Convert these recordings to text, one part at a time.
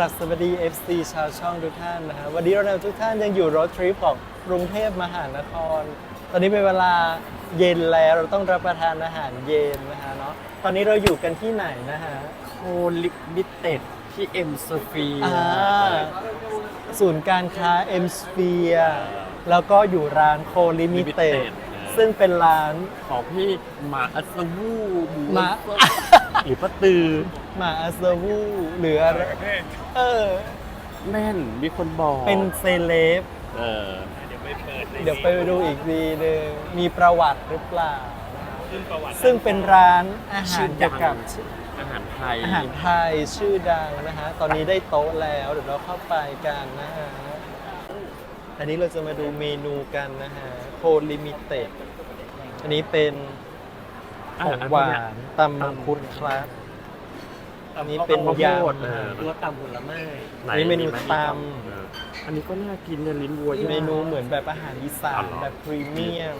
กราบสวัสดี FC ชาวช่องทุกท่านนะฮะวันนี้เราทุกท่านยังอยู่รถทริปของกรุงเทพมหานคร ตอนนี้เป็นเวลาเย็นแล้วเราต้องรับประทานอาหารเย็นนะฮะเนาะตอนนี้เราอยู่กันที่ไหนนะฮะโคลิมิเต็ดที่เอ็มโซฟีอ่าศูนย์การค้า M Sphere แล้วก็อยู่ร้านโคลิมิเต็ด ซึ่งเป็นร้านของพี่หมาอัศวูหมูหมา หรือป้าตือหมาอาเซอร์วูหรืออะไรเออ แม่นมีคนบอกเป็นเซเลบเออเดี๋ยวไปดูอีกทีหนึงมีประวัติหรือเปล่า ซึ่งเป็นร้านอาหารเกี่ยวกับอาหารไทยอาหารไทยชื่อดังนะฮะ ตอนนี้ได้โต๊ะแล้ว เดี๋ยวเราเข้าไปกันนะฮะ อันนี้เราจะมาดูเมนูกันนะฮะ โคลิมิเต็ดอันนี้เป็นของหวานตำมังคุดครับอันนี้เป็นยเออำรสตำผลไม้ไหนนี่เมนูไหตเอออันนี้ก็น่ากินเนี่ยลิ้นวัวย่างเมนูเหมือนแบบอาหารอีสานอ๋อเหรอแบบพรีเมียม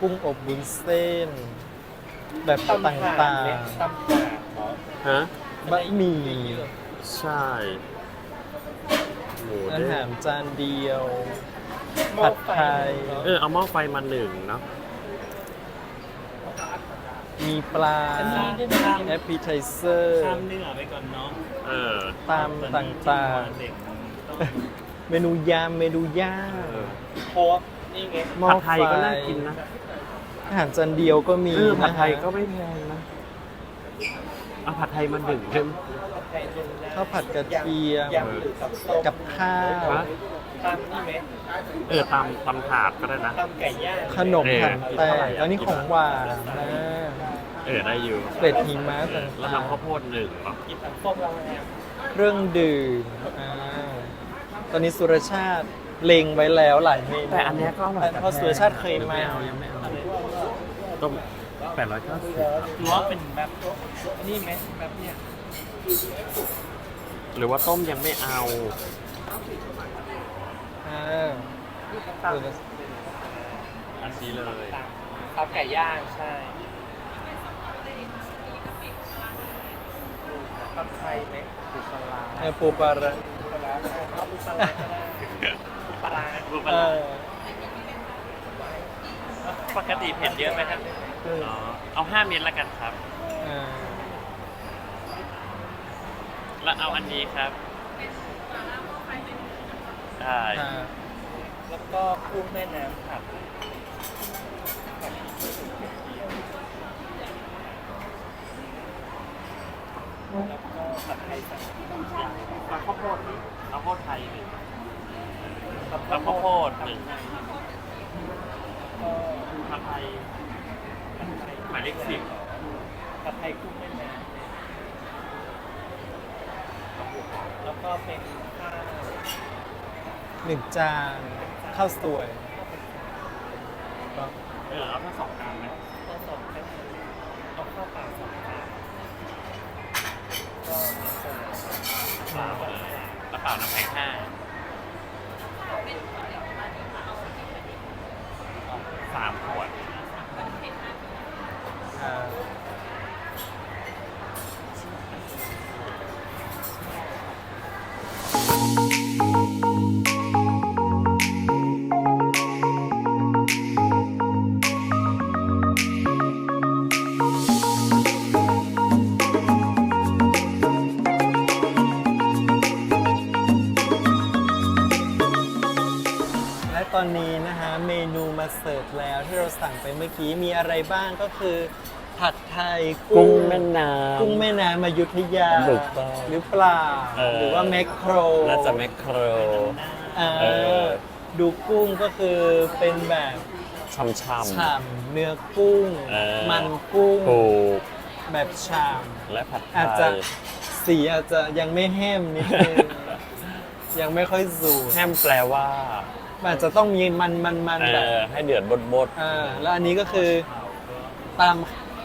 กุ้งอบบุนเส้น แบบต่างตำป่าเหรอฮะๆบะหมี่ใช่หมูอาด้วยหารจานเดียว ผัดไทย เออเอาหม้อไฟมาหนึ่งเนาะมีปลาอันนี้ได้ตามแอปเปิไทเซอร์ ข้ามเนื้อไปก่อนเนาะเออตามต่างเด็กๆเมนูยำเมนูย่างเออโคกนี่ไงหม้อผัดไฟไทยก็น่ากินนะอาหารจานเดียวก็มีเออผัดไทยนะฮะก็ไม่แพงนะเอาผัดไทยมาหนึ่งใช่ไหมไข่หนึ่งนะข้าวผัดกระเทียมยำหรือกับส้มกับข้าวฮะตำนี่ไหมเออตำตำถาดก็ได้นะตำไก่ย่างขนมถังแตกอันนี้ของหวานนะเออได้อยู่เกล็ดหิมะเอต่อแล้วางทำข้าวโพดหนึ่งเหรอกินตำส้มเราแอมๆเครื่องดื่มอ่าตอนนี้สุรชาติเล็งไว้แล้วหลายเมนูแต่อันเนี้ยก็อร่อยเพราะสุรชาติเคยมายังไม่เอาต้มแปดร้อยเก้าสิบหรือว่าเป็นแบบนี่ไหมแบบเนี้ย หรือว่าต้มยังไม่เอา อ่าอันนี้เลยตำไก่ย่างใช่ตำไทยไหมปูปลาร้าเออปูปลาร้าปูปลาร้าเอาปูปลาร้าก็ได้ปูปลาร้าเออปกติเผ็ดเยอะไหมครับอ๋อ เอาห้าเม็ดละกันครับ อ่า แล้วเอาอันนี้ครับได้อ่าแล้วก็กุ้งแม่น้ำผัดแล้วก็ผัดไทยใส่เอาข้าวโพดเอาข้าวโพดไทยหนึ่งกับเอาข้าวโพดหนึ่งก็ผัดไทยผัดไทยหมายเลขสิบผัดไทยกุ้งแม่น้ำ แล้วก็เป็นข้าวหนึ่งจานข้าวสวยก็เออเอาทั้งสองจานไหมข้าวสองเป็นเอาข้าวเปล่าสองจานก็มีส่วนเปล่าเออกระเป๋าน้ำแข็งห้าสามขวด มื่อกี้มีอะไรบ้างก็คือ ผัดไทยกุ้งแม่น้ำ กุ้งแม่น้ำมายุธยาถูกต้องหรือเปล่าเออ หรือว่าแมคโครน่าจะแมคโคร เออเออดูกุ้งก็คือเป็นแบบช่ำ ฉ่ำเนื้อกุ้ง เออ มันกุ้งๆถูกแบบฉ่และผัดไทำอาจยจะสีอาจจะยังไม่แห้มนิดนึงยังไม่ค่อยสูด แฮมแปลว่ามัน อาจจะต้องมีมันมันมันเอแบบอให้เดือดบดบดอ่าแล้วอันนี้ก็คือตาม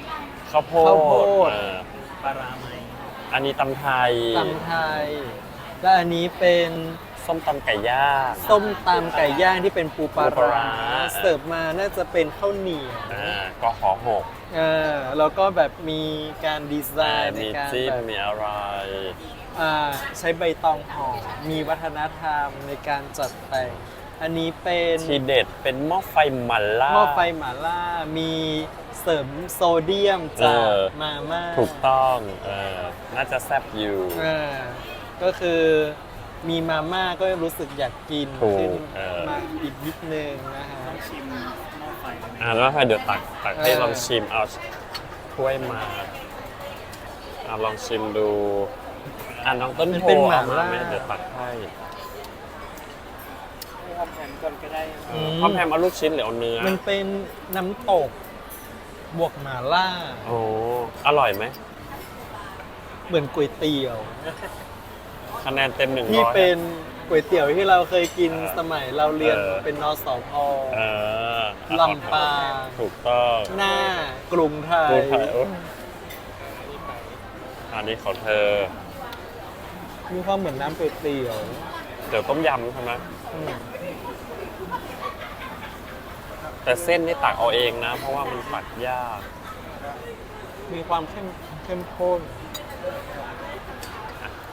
ๆข้าวโพข้าวโพด เออปลาร้าไหมอันนี้ตำไทย ตำไทย และอันนี้เป็นส้มตำไก่ย่าง ส้มตำไก่ย่างที่เป็นปูปลาปูปลาร้า ร้าเสิร์ฟมาน่าจะเป็นข้าวเหนียวอ่าก็ขอหกอ่าแล้วก็แบบมีการดีไซอ่าน์ในมีการจิ้มแบบ มีอะไร อ่าใช้ใบตองห่อมีวัฒนธรรมในการจัดแต่ง อันนี้เป็นทีเด็ดเป็นหม้อไฟหมันล่า หม้อไฟหมาล่ามีเสริมโซเดียมจากเออมาม่าถูกต้องเออน่าจะแซ่บอยู่ อ่าก็คือมีมาม่าก็รู้สึกอยากกินถูกขึ้นเออ มาอีกนิดนึงนะฮะ ชิมหม้อไฟได้ไหมอ่าแล้วให้เดี๋ยวตักตักให้เออ ลองชิมเอาถ้วยมาอ่าลองชิมดูอ่าน้องต้นมันโพเป็นหมาเอาล่าแม่เดี๋ยวตักให้ ให้ทำแผนก่อนก็ได้เออพ่อแพมเอาลูกชิ้นหรือเอาเนื้อมันเป็นน้ำตก บวกหมาล่า โอ้อร่อยไหมเหมือนก๋วยเตี๋ยว คะแนนเต็มหนึ่งที่ร้อย เป็นก๋วยเตี๋ยวที่เราเคยกินเออสมัยเราเรียนเออ เป็นนสพเออลำปางถูกต้องหน้ากรุงไทยกูถ่ายโอ้อันนี้ของเธอ มีความเหมือนน้ำก๋วยเตี๋ยว เดี๋ยวต้มยำใช่ไหมอืม แต่เส้นนี่ตักเอาเองนะ เพราะว่ามันตักยาก มีความเข้มเข้มข้น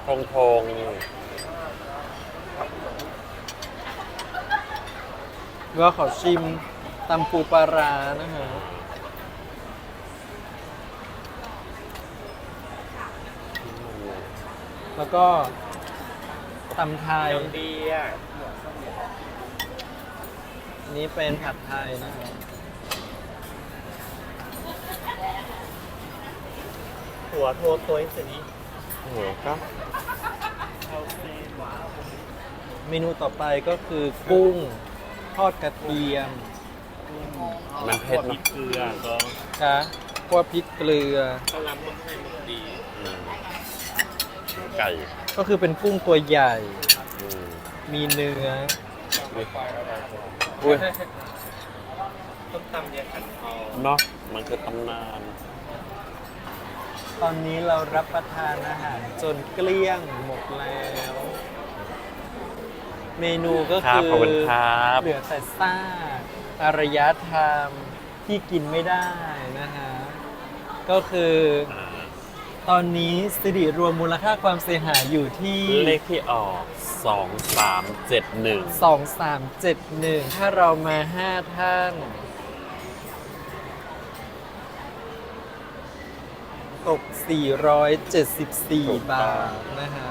ทงทงก็ขอชิมตำปูปลาร้านะฮะแล้วก็ตำไทยดีอะอัน นี้เป็นผัดไทยนะครับหัวโทรตัวเสร็จนี้โอ้โหก็เอาเส้นว้าวเมนูต่อไปก็คือกุ้งทอดกระเทียมมันเผ็ดมีเนาะเกลือก็คะคั่วพริกเกลือกำลังมันให้มันดีอืมไก่ก็คือเป็นกุ้งตัวใหญ่ อืมมีเนื้อ อุ้ยต้มตำยาขันทองเนาะมันคือตำนาน ตอนนี้เรารับประทานอาหารจนเกลี้ยงหมดแล้ว เมนูก็ครัคืบอขอบคุณครับ เหลือแต่ซากอารยธรรมที่กินไม่ได้นะฮะ ก็คืออ่าตอนนี้สิริรวมมูลค่าความเสียหายอยู่ที่เลขที่ออก 2 3 7 1 2371 ถ้าเรามา 5 ท่าน ตก 474 บาทนะฮะ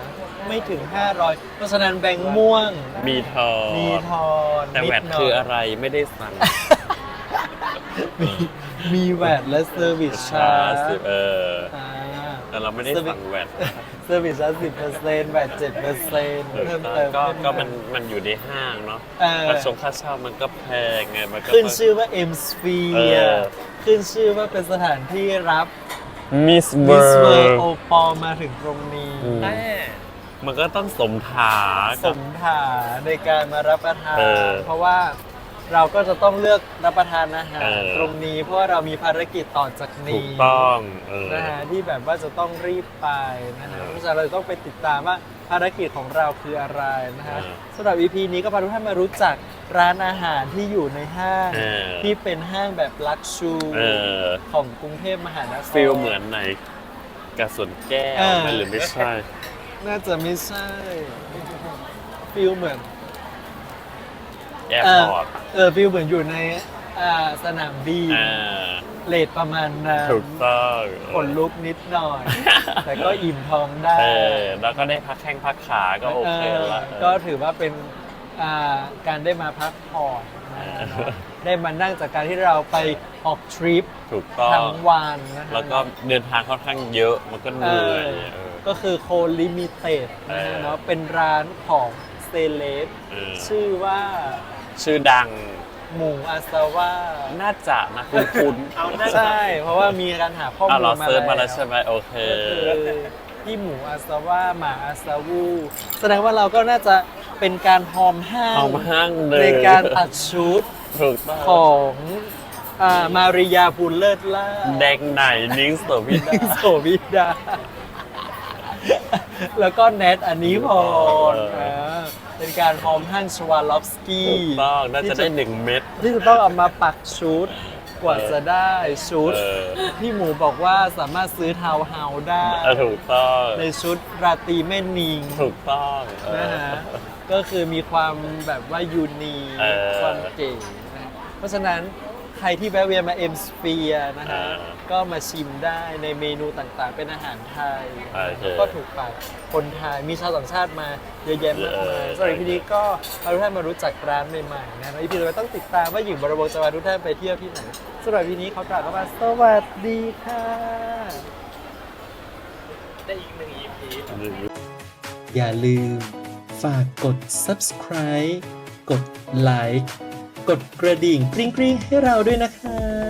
ไม่ถึง 500 เพราะฉะนั้นแบงค์ม่วง มีทอมีทอนแต่แวดนิดหน่ยคืออะไรไม่ได้สั่งมีมีแวดและเซอร์วิสชาร์จเออ อ่า แต่เราไม่ได้สั่งแวดเซอร์วิสชาร์จ10%แวด7%เพิ่มเติมก็ขึ้าก็มันมันอยู่ในห้างเนาะเออ ค่าชงค่าเช่ามันก็แพงไงมันก็ ขึ้นชื่อว่า M เอ Sphere อขึ้นชื่อว่าเป็นสถานที่รับ มิสเวมิอสเวอร์ร์ โอปอลมาถึงตรงนี้อืม แต่มันก็ต้องสมถาสกับ มถาในการมารับประทาน เออ เพราะว่า เราก็จะต้องเลือกรับประทานอาหารเออ ตรงนี้ เพราะว่าเรามีภารกิจต่อจากถูนี้กต้องเออ นะฮะที่แบบว่าจะต้องรีบไปนะฮะเพราะฉะนั้นเราจะต้องไปติดตามว่าภารกิจของเราคืออะไรนะฮะเออสำหรับ EP นี้ก็พาทุกท่านมารู้จักร้านอาหารที่อยู่ในห้างเออ ที่เป็นห้างแบบลักชูเออของกรุงเทพมหานคร ฟิลเหมือนในกระสุนแก้วเออ ไหมหรือไม่ใช่ น่าจะไม่ใช่ฟิลเหมือน แอร์เอพออร์ตเออฟิลเหมือนอยู่ในอ่าสนามบินอ่าเลทประมาณนั้นถูกต้องขนลุกนิดหน่อย แต่ก็อิ่มท้องได้ เออแล้วก็ได้พักแข้งพักขาก็โอเคละเออก็ถือว่าเป็นอ่าการได้มาพักผ่อนนะฮะเนอะได้มานั่งจากการที่เราไปออกทริปถูกต้อง ทั้งวันนะฮะ แล้วก็เดินทางค่อนข้างเยอะมันก็เหเอนื่ออยเออ ก็คือโคลิมิเต็ดนะฮะเออเนาะเป็นร้านของเซเลบเออ ชื่อว่า ชื่อดัง หมูอาซาว่าน่าจะนะคุณคุณเอาหน้าใช่ เพราะว่ามีการหาข้ออะมูลเรามาเซิร์ชมาแล้แล้ววใช่ไหมโอเคก็คือพี่หมูอาซาว่าหมาอาซาวูแสดงว่าเราก็น่าจะเป็นการหอมห้างเอามาห้างเลยในการตัดชุดถูกต้องของอ่ามาริยาพูลเลิศล่าแดงไหนนิ้งโสวิดาโสวิดา แล้วก็แนทอันนี้พร เอออ่าเป็นการหอมห้างชวาลอฟสกี้ถูกต้องน่าจะได้หนึ่งเม็ด ที่จะต้องเอามาปักชุดกว่าจะได้ชุด เออ พี่หมูบอกว่าสามารถซื้อทาวน์เฮาส์ได้เออถูกต้องในชุดราตรีแม่นิง ถูกต้องเออ นะฮะก็คือมีความแบบว่ายูนีเออ ความเก๋นะฮะเพราะฉะนั้น ใครที่แวะเวียนมาเอ็มสเฟียนะฮะเออก็มาชิมได้ในเมนูต่างๆ เป็นอาหารไทย โอเคก็ถูกปากคนไทย มีชาวต่างชาติมาเยอะแยะมากเอมายอ สำหรับทีนี้ก็พาทุกท่านมารู้จักร้านใหม่ๆนะแล้วอีพีต่อไปต้องติดตามว่าหญิงบรวงจะพาทุกท่านไปเที่ยวที่ไหนสำหรับทีนี้เขากล่าวคำว่าสวัสดีค่ะ ได้อีกหนึ่ง EP อย่าลืมฝากกด subscribe กดไลค์ กดกระดิ่งกริ๊งๆให้เราด้วยนะคะ